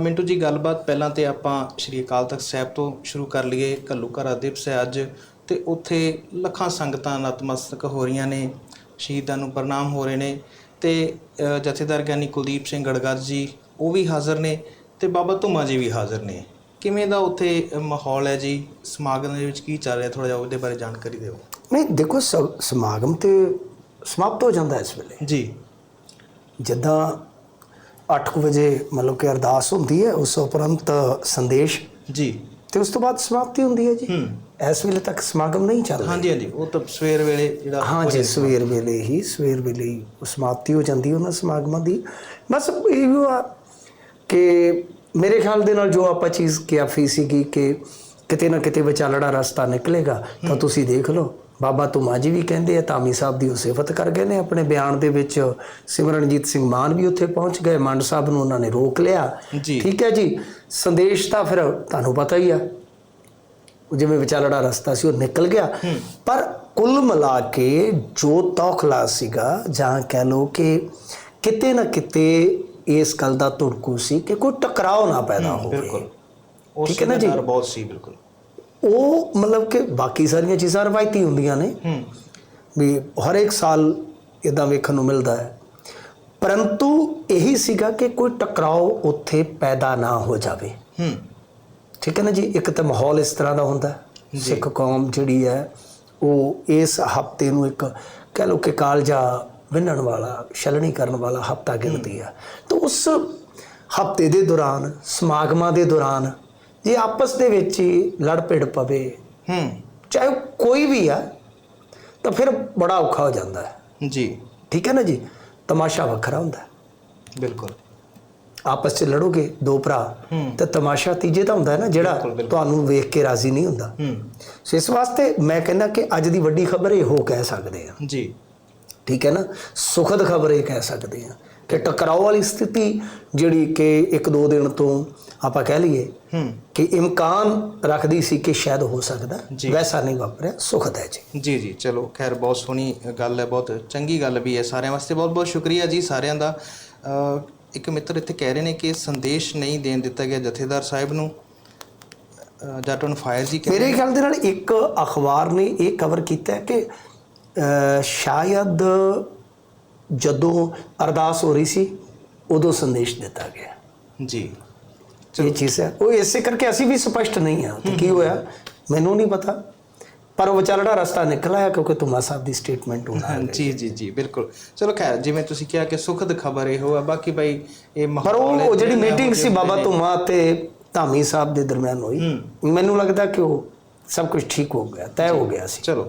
ਮਿੰਟੂ ਜੀ ਗੱਲਬਾਤ ਪਹਿਲਾਂ ਤੇ ਆਪਾਂ ਸ਼੍ਰੀ ਅਕਾਲ ਤਖਤ ਸਾਹਿਬ ਤੋਂ ਸ਼ੁਰੂ ਕਰ ਲਈਏ। ਘੱਲੂ ਘਰਾ ਦਿਵਸ ਹੈ ਅੱਜ ਤੇ ਉੱਥੇ ਲੱਖਾਂ ਸੰਗਤਾਂ ਨਤਮਸਤਕ ਹੋ ਰਹੀਆਂ ਨੇ ਸ਼ਹੀਦਾਂ ਨੂੰ ਪ੍ਰਣਾਮ ਹੋ ਰਹੇ ਨੇ ਤੇ ਜਥੇਦਾਰ ਗਿਆਨੀ ਕੁਲਦੀਪ ਸਿੰਘ ਗੜਗੜ ਜੀ ਉਹ ਵੀ ਹਾਜ਼ਰ ਨੇ ਤੇ ਬਾਬਾ ਧੁਮਾ ਜੀ ਵੀ ਹਾਜ਼ਰ ਨੇ। ਕਿਵੇਂ ਦਾ ਉੱਥੇ ਮਾਹੌਲ ਹੈ ਜੀ? ਸਮਾਗਮ ਦੇ ਵਿੱਚ ਕੀ ਚੱਲ ਰਿਹਾ? ਥੋੜਾ ਜਿਹਾ ਉਹਦੇ ਬਾਰੇ ਜਾਣਕਾਰੀ ਦਿਓ। ਨਹੀਂ ਦੇਖੋ ਸਮਾਗਮ ਤੇ ਸਮਾਪਤ ਹੋ ਜਾਂਦਾ ਇਸ ਵੇਲੇ। ਜੀ। ਜਿੱਦਾਂ 8 ਵਜੇ ਮਤਲਬ ਕਿ ਅਰਦਾਸ ਹੁੰਦੀ ਹੈ ਉਸ ਉਪਰੰਤ ਸੰਦੇਸ਼। ਜੀ। ਤੇ ਉਸ ਤੋਂ ਬਾਅਦ ਸਮਾਪਤੀ ਹੁੰਦੀ ਹੈ ਜੀ। ਹੂੰ। ਇਸ ਵੇਲੇ ਤੱਕ ਸਮਾਗਮ ਨਹੀਂ ਚੱਲ ਰਿਹਾ। ਹਾਂਜੀ ਹਾਂਜੀ। ਉਹ ਤਾਂ ਸਵੇਰ ਵੇਲੇ ਜਿਹੜਾ ਹਾਂ ਜੀ ਸਵੇਰ ਵੇਲੇ ਹੀ ਸਵੇਰ ਵੇਲੇ ਹੀ ਸਮਾਪਤੀ ਹੋ ਜਾਂਦੀ ਉਹਨਾਂ ਸਮਾਗਮਾਂ ਦੀ। ਬਸ ਇਹ ਆ ਕਿ ਮੇਰੇ ਖਿਆਲ ਦੇ ਨਾਲ ਜੋ ਆਪਾਂ ਚੀਜ਼ ਕਿਆਫੀ ਸੀਗੀ ਕਿ ਕਿਤੇ ਨਾ ਕਿਤੇ ਵਿਚਾਲੜਾ ਰਸਤਾ ਨਿਕਲੇਗਾ ਤਾਂ ਤੁਸੀਂ ਦੇਖ ਲਓ। ਬਾਬਾ ਤੁਮਾ ਜੀ ਵੀ ਕਹਿੰਦੇ ਆ ਤਾਮੀ ਸਾਹਿਬ ਦੀ ਉਹ ਸਿਫਤ ਕਰ ਗਏ ਨੇ ਆਪਣੇ ਬਿਆਨ ਦੇ ਵਿੱਚ। ਸਿਮਰਨਜੀਤ ਸਿੰਘ ਮਾਨ ਵੀ ਉੱਥੇ ਪਹੁੰਚ ਗਏ ਮੰਡ ਸਾਹਿਬ ਨੂੰ ਉਹਨਾਂ ਨੇ ਰੋਕ ਲਿਆ। ਠੀਕ ਹੈ ਜੀ ਸੰਦੇਸ਼ ਤਾਂ ਫਿਰ ਤੁਹਾਨੂੰ ਪਤਾ ਹੀ ਆ। ਉਹ ਜਿਵੇਂ ਵਿਚਾਲੜਾ ਰਸਤਾ ਸੀ ਉਹ ਨਿਕਲ ਗਿਆ। ਪਰ ਕੁੱਲ ਮਿਲਾ ਕੇ ਜੋ ਤੌਖਲਾ ਸੀਗਾ ਜਾਂ ਕਹਿ ਲੋ ਕਿ ਕਿਤੇ ਨਾ ਕਿਤੇ ਇਸ ਗੱਲ ਦਾ ਧੁੜਕੂ ਸੀ ਕਿ ਕੋਈ ਟਕਰਾਓ ਨਾ ਪੈਦਾ ਹੋਵੇ। ਬਿਲਕੁਲ। ਉਸ? ਸਮੇਂ ਬਹੁਤ ਸੀ ਬਿਲਕੁਲ। ਉਹ ਮਤਲਬ ਕਿ ਬਾਕੀ ਸਾਰੀਆਂ ਚੀਜ਼ਾਂ ਰਵਾਇਤੀ ਹੁੰਦੀਆਂ ਨੇ। ਹੂੰ। ਵੀ ਹਰ ਇੱਕ ਸਾਲ ਇਦਾਂ ਵੇਖਣ ਨੂੰ ਮਿਲਦਾ ਹੈ। ਪਰੰਤੂ ਇਹੀ ਸੀਗਾ ਕਿ ਕੋਈ ਟਕਰਾਓ ਉੱਥੇ ਪੈਦਾ ਨਾ ਹੋ ਜਾਵੇ। ਹੂੰ। ਠੀਕ ਹੈ ਨਾ ਜੀ? ਇੱਕ ਤਾਂ ਮਾਹੌਲ ਇਸ ਤਰ੍ਹਾਂ ਦਾ ਹੁੰਦਾ। ਸਿੱਖ ਕੌਮ ਜਿਹੜੀ ਹੈ ਉਹ ਇਸ ਹਫ਼ਤੇ ਨੂੰ ਇੱਕ ਕਹਿ ਲਓ ਕਿ ਕਾਲਜਾ ਵਿੰਨਣ ਵਾਲਾ ਛਲਣੀ ਕਰਨ ਵਾਲਾ ਹਫਤਾ ਗਿਣਦੀ ਹੈ। ਤਾਂ ਉਸ ਹਫ਼ਤੇ ਦੇ ਦੌਰਾਨ ਸਮਾਗਮਾਂ ਦੇ ਦੌਰਾਨ ਜੇ ਆਪਸ ਦੇ ਵਿੱਚ ਹੀ ਲੜ ਭਿੜ ਪਵੇ। ਹੂੰ। ਚਾਹੇ ਕੋਈ ਵੀ ਆ ਤਾਂ ਫਿਰ ਬੜਾ ਔਖਾ ਹੋ ਜਾਂਦਾ ਹੈ। ਜੀ। ਠੀਕ ਹੈ ਨਾ ਜੀ? ਤਮਾਸ਼ਾ ਵੱਖਰਾ ਹੁੰਦਾ ਹੈ। ਬਿਲਕੁਲ। ਆਪਸ 'ਚ ਲੜੋਗੇ ਦੋ ਭਰਾ। ਤੇ ਤਮਾਸ਼ਾ ਤੀਜੇ ਦਾ ਹੁੰਦਾ ਹੈ ਨਾ ਜਿਹੜਾ। ਤੁਹਾਨੂੰ ਵੇਖ ਕੇ ਰਾਜ਼ੀ ਨਹੀਂ ਹੁੰਦਾ। ਹੂੰ। ਸੋ ਇਸ ਵਾਸਤੇ ਮੈਂ ਕਹਿੰਦਾ ਕਿ ਅੱਜ ਦੀ ਵੱਡੀ ਖਬਰ ਇਹ ਹੋ ਕਹਿ ਸਕਦੇ ਆ ਜੀ। ਠੀਕ ਹੈ ਨਾ? ਸੁਖਦ ਖਬਰ ਇਹ ਕਹਿ ਸਕਦੇ ਆ ਕਿ ਟਕਰਾਓ ਵਾਲੀ ਸਥਿਤੀ ਜਿਹੜੀ ਕਿ ਇੱਕ ਦੋ ਦਿਨ ਤੋਂ ਆਪਾਂ ਕਹਿ ਲਈਏ ਹੂੰ। ਕਿ ਇਮਕਾਨ ਰੱਖਦੀ ਸੀ ਕਿ ਸ਼ਾਇਦ ਹੋ ਸਕਦਾ। ਵੈਸਾ ਨਹੀਂ ਵਾਪਰਿਆ ਸੁਖਦ ਹੈ ਜੀ। ਜੀ ਜੀ ਚਲੋ ਖੈਰ ਬਹੁਤ ਸੋਹਣੀ ਗੱਲ ਹੈ ਬਹੁਤ ਚੰਗੀ ਗੱਲ ਵੀ ਹੈ ਸਾਰਿਆਂ ਵਾਸਤੇ। ਬਹੁਤ ਬਹੁਤ ਸ਼ੁਕਰੀਆ ਜੀ ਸਾਰਿਆਂ ਦਾ। ਇੱਕ ਮਿੱਤਰ ਇੱਥੇ ਕਹਿ ਰਹੇ ਨੇ ਕਿ ਸੰਦੇਸ਼ ਨਹੀਂ ਦੇਣ ਦਿੱਤਾ ਗਿਆ ਜਥੇਦਾਰ ਸਾਹਿਬ ਨੂੰ। ਜੱਟ ਔਨ ਫਾਇਰ ਜੀ ਕਹਿੰਦੇ ਮੇਰੇ ਖਿਆਲ ਦੇ ਨਾਲ ਇੱਕ ਅਖਬਾਰ ਨੇ ਇਹ ਕਵਰ ਕੀਤਾ ਹੈ ਕਿ ਸ਼ਾਇਦ ਜਦੋਂ ਅਰਦਾਸ ਹੋ ਰਹੀ ਸੀ ਉਦੋਂ ਸੰਦੇਸ਼ ਦਿੱਤਾ ਗਿਆ। ਜੀ। ਇਹ ਚੀਜ਼ ਹੈ। ਉਹ ਇਸੇ ਕਰਕੇ ਅਸੀਂ ਵੀ ਸਪਸ਼ਟ ਨਹੀਂ ਹਾਂ ਕਿ ਕੀ ਹੋਇਆ ਮੈਨੂੰ ਨਹੀਂ ਪਤਾ। ਪਰ ਉਹ ਵਿਚਾਰੜਾ ਰਸਤਾ ਨਿਕਲ ਆਇਆ ਕਿਉਂਕਿ ਤੁਮਾ ਸਾਹਿਬ ਦੀ ਸਟੇਟਮੈਂਟ ਹੋਣਾ ਹਾਂ, ਜੀ ਜੀ ਜੀ ਬਿਲਕੁਲ। ਚਲੋ ਖੈਰ ਜਿਵੇਂ ਤੁਸੀਂ ਕਿਹਾ ਕਿ ਸੁਖਦ ਖਬਰ ਇਹ ਹੋਆ ਬਾਕੀ ਭਾਈ ਇਹ ਪਰ ਉਹ ਜਿਹੜੀ ਮੀਟਿੰਗ ਸੀ ਬਾਬਾ। ਤੁਮਾ ਤੇ ਧਾਮੀ ਸਾਹਿਬ ਦੇ ਦਰਮਿਆਨ ਹੋਈ। ਮੈਨੂੰ ਲੱਗਦਾ ਕਿ ਉਹ ਸਭ ਕੁਝ ਠੀਕ ਹੋ ਗਿਆ ਤੈਅ ਹੋ ਗਿਆ ਸੀ। ਚਲੋ।